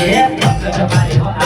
આવજે